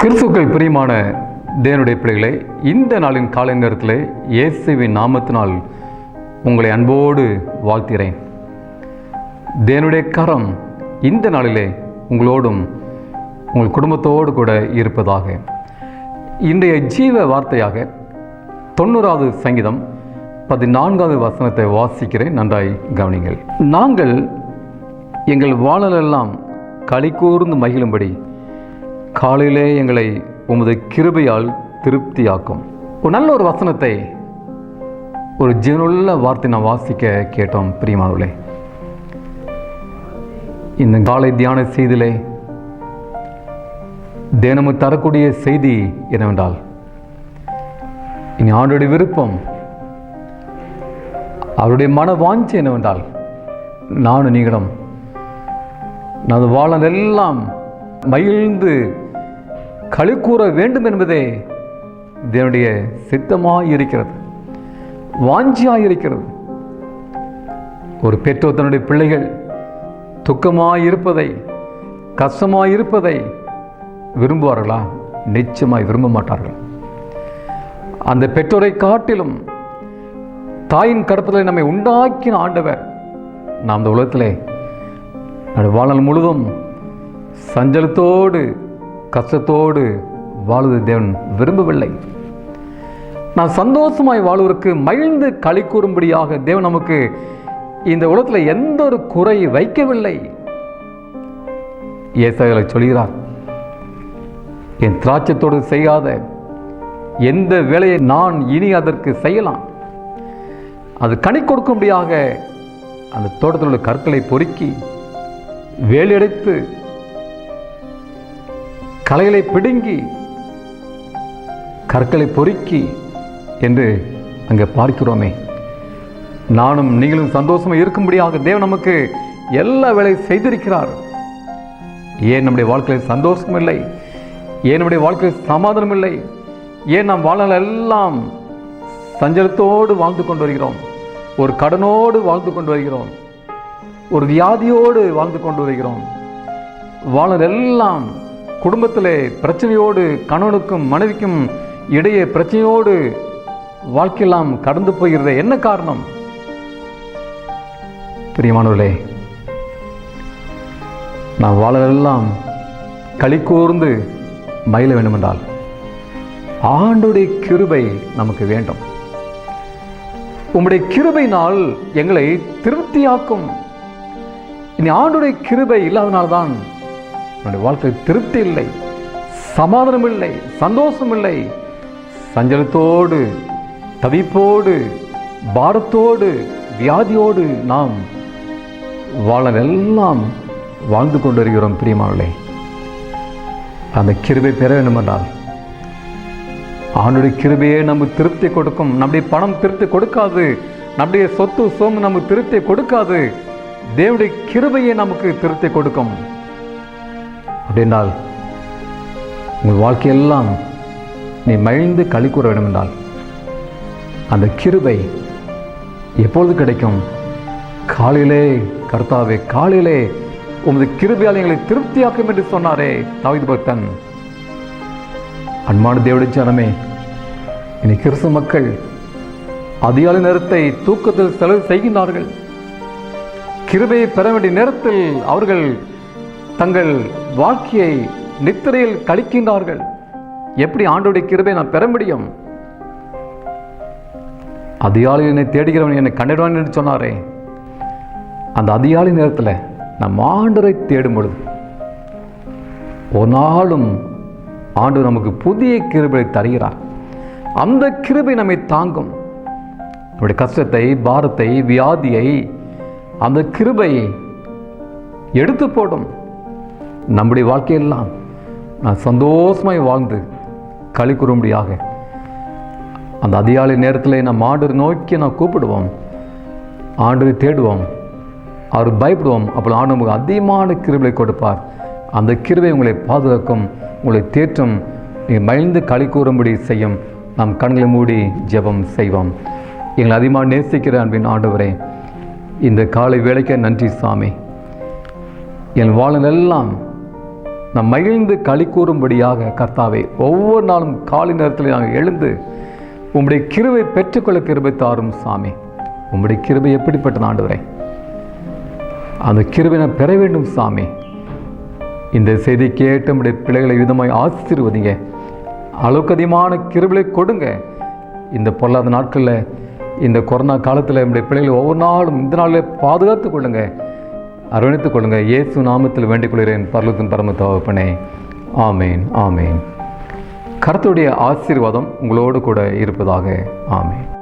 கிறிஸ்துக்கள் பிரியமான தேவனுடைய பிள்ளைகளை இந்த நாளின் காலை நேரத்தில் இயேசுவின் நாமத்தினால் உங்களை அன்போடு வாழ்த்துகிறேன். தேவனுடைய கரம் இந்த நாளிலே உங்களோடும் உங்கள் குடும்பத்தோடு கூட இருப்பதாக. இன்றைய ஜீவ வார்த்தையாக தொண்ணூறாவது சங்கீதம் பதினான்காவது வசனத்தை வாசிக்கிறேன். நன்றாய் கவனிங்கள். நாங்கள் எங்கள் வாழலெல்லாம் களி கூர்ந்து மகிழும்படி காலையிலே எங்களை உமது கிருபையால் திருப்தியாக்கும். ஒரு நல்ல ஒரு வசனத்தை ஒரு ஜீவனுள்ள வார்த்தை நான் வாசிக்க கேட்டோம் பிரியமானவர்களே. இந்த காலை தியான செய்திலே தினமும் தரக்கூடிய செய்தி என்னவென்றால் இனி ஆண்டுடைய விருப்பம் அவருடைய மன வாஞ்சி என்னவென்றால் நானும் நீங்களும் நமது வாழலெல்லாம் மகிழ்ந்து களி கூற வேண்டும் என்பதே இதனுடைய சித்தமாக இருக்கிறது வாஞ்சியாய் இருக்கிறது ஒரு பெற்றோர் தன்னுடைய பிள்ளைகள் துக்கமாய் இருப்பதை கஷ்டமாக இருப்பதை விரும்புவார்களா? நிச்சயமாய் விரும்ப மாட்டார்கள். அந்த பெற்றோரை காட்டிலும் தாயின் கடப்பதை நம்மை உண்டாக்கின ஆண்டவர் நாம் இந்த உலகத்திலே நம்முடைய வாழ்நாள் முழுதும் சஞ்சலத்தோடு கஷ்டத்தோடு வாழ்வது தேவன் விரும்பவில்லை. நான் சந்தோஷமாய் வாழ்வதற்கு மகிழ்ந்து களி கூறும்படியாக தேவன் நமக்கு இந்த உலகத்தில் எந்த ஒரு குறை வைக்கவில்லை. ஏசாயலை சொல்கிறார் என் திராட்சத்தோடு செய்யாத எந்த வேலையை நான் இனி அதற்கு செய்யலாம். அது கனி கொடுக்கும்படியாக அந்த தோட்டத்தில் உள்ள கற்களை பொறுக்கி வேலையடைத்து கலைகளை பிடுங்கி கற்களை பொறுக்கி என்று அங்கே பார்க்கிறோமே. நானும் நீங்களும் சந்தோஷமாக இருக்கும்படியாக தேவன் நமக்கு எல்லா வேலையும் செய்திருக்கிறார். ஏன் நம்முடைய வாழ்க்கையில் சந்தோஷம் இல்லை? ஏன் நம்முடைய வாழ்க்கையில் சமாதானம் இல்லை? ஏன் நாம் வாழ்நாள் எல்லாம் சஞ்சலத்தோடு வாழ்ந்து கொண்டு வருகிறோம்? ஒரு கடனோடு வாழ்ந்து கொண்டு வருகிறோம்? ஒரு வியாதியோடு வாழ்ந்து கொண்டு வருகிறோம்? வாழ்நாள் எல்லாம் குடும்பத்திலே பிரச்சனையோடு கணவனுக்கும் மனைவிக்கும் இடையே பிரச்சனையோடு வாழ்க்கையெல்லாம் கடந்து போகிறது என்ன காரணம்? பிரியமானவர்களே நாம் வாழலாம் களி கூர்ந்து மயில வேண்டுமென்றால் ஆண்டுடைய கிருபை நமக்கு வேண்டும். உம்முடைய கிருபையினால் எங்களை திருப்தியாக்கும். இனி ஆண்டுடைய கிருபை இல்லாதனால்தான் உன்னுடைய வாழ்க்கை திருப்தி இல்லை சமாதானம் இல்லை சந்தோஷம் இல்லை சஞ்சலத்தோடு தவிப்போடு பாரத்தோடு வியாதியோடு நாம் வாழவெல்லாம் வாழ்ந்து கொண்டு வருகிறோம் பிரியமானே அந்த கிருபை பெற வேண்டுமென்றால் ஆண்டுடைய கிருபையே நமக்கு திருப்தி கொடுக்கும். நம்முடைய பணம் திருப்தி கொடுக்காது. நம்முடைய சொத்து சோம் நமக்கு திருப்தி கொடுக்காது. தேவனுடைய கிருபையே நமக்கு திருப்தி கொடுக்கும். அப்படின்னால் உங்கள் வாழ்க்கையெல்லாம் நீ மகிழ்ந்து களி கூற வேண்டும் என்றால் அந்த கிருபை எப்பொழுது கிடைக்கும்? காலையிலே கர்த்தாவே காலையிலே உமது கிருபையால் எங்களை திருப்தியாக்கும் என்று சொன்னாரே தாவித பக்தன். அன்பான தேவடி ஜனமே இனி கிறிஸ்து மக்கள் அதிகாலை நேரத்தை தூக்கத்தில் செலவு செய்கின்றார்கள். கிருபையை பெற வேண்டிய நேரத்தில் அவர்கள் தங்கள் வாழ்க்கையை நித்திரையில் கழிக்கின்றார்கள். எப்படி ஆண்டோடைய கிருபை நான் பெற முடியும்? அதிகாலை என்னை தேடுகிறவன் என்னை கண்டிடுவான் என்று சொன்னாரே. அந்த அதிகாலை நேரத்தில் நம் ஆண்டரை தேடும் பொழுது ஒரு நாளும் ஆண்டு நமக்கு புதிய கிருபை தருகிறார். அந்த கிருபை நம்மை தாங்கும். நம்முடைய கஷ்டத்தை பாரத்தை வியாதியை அந்த கிருபை எடுத்து போடும். நம்முடைய வாழ்க்கையெல்லாம் நான் சந்தோஷமாய் வாழ்ந்து களி கூறும்படியாக அந்த அதிகாலை நேரத்தில் நம்ம ஆண்டு நோக்கி நான் கூப்பிடுவோம். ஆண்டு தேடுவோம். அவர் பயப்படுவோம். அப்போ ஆண்டு நமக்கு அதிகமான கிருபை கொடுப்பார். அந்த கிருவை உங்களை பாதுகாக்கும் உங்களை தேற்றும். நீங்கள் மகிழ்ந்து களி கூறும்படி செய்யும். நாம் கண்களை மூடி ஜெபம் செய்வோம். எங்களை அதிகமாக நேசிக்கிற அன்பின் ஆண்டவரே இந்த காலை வேலைக்கு நன்றி சாமி. என் வாழ்நாளெல்லாம் நாம் மகிழ்ந்து களி கூறும்படியாக கர்த்தாவே ஒவ்வொரு நாளும் காலை நேரத்தில் நாங்கள் எழுந்து உம்முடைய கிருவை பெற்றுக்கொள்ள கிருபை தாரும் சாமி. உம்முடைய கிருபை எப்படிப்பட்ட ஆண்டவரே? அந்த கிருபை நான் பெற வேண்டும் சாமி. இந்த செய்தி கேட்டு நம்முடைய பிள்ளைகளை விதமாய் ஆசிர்வதிங்க. அளவுக்கு அதிகமான கிருபிலை கொடுங்க. இந்த பொல்லாத நாட்களில் இந்த கொரோனா காலத்தில் நம்முடைய பிள்ளைகளை ஒவ்வொரு நாளும் இந்த நாளில் பாதுகாத்து கொள்ளுங்கள் அரவணைத்துக் கொள்ளுங்க. இயேசு நாமத்தில் வேண்டிக் கொள்கிறேன். பரலத்தின் பரம தகப்பனே ஆமேன் ஆமேன். கருத்துடைய ஆசீர்வாதம் உங்களோடு கூட இருப்பதாக. ஆமேன்.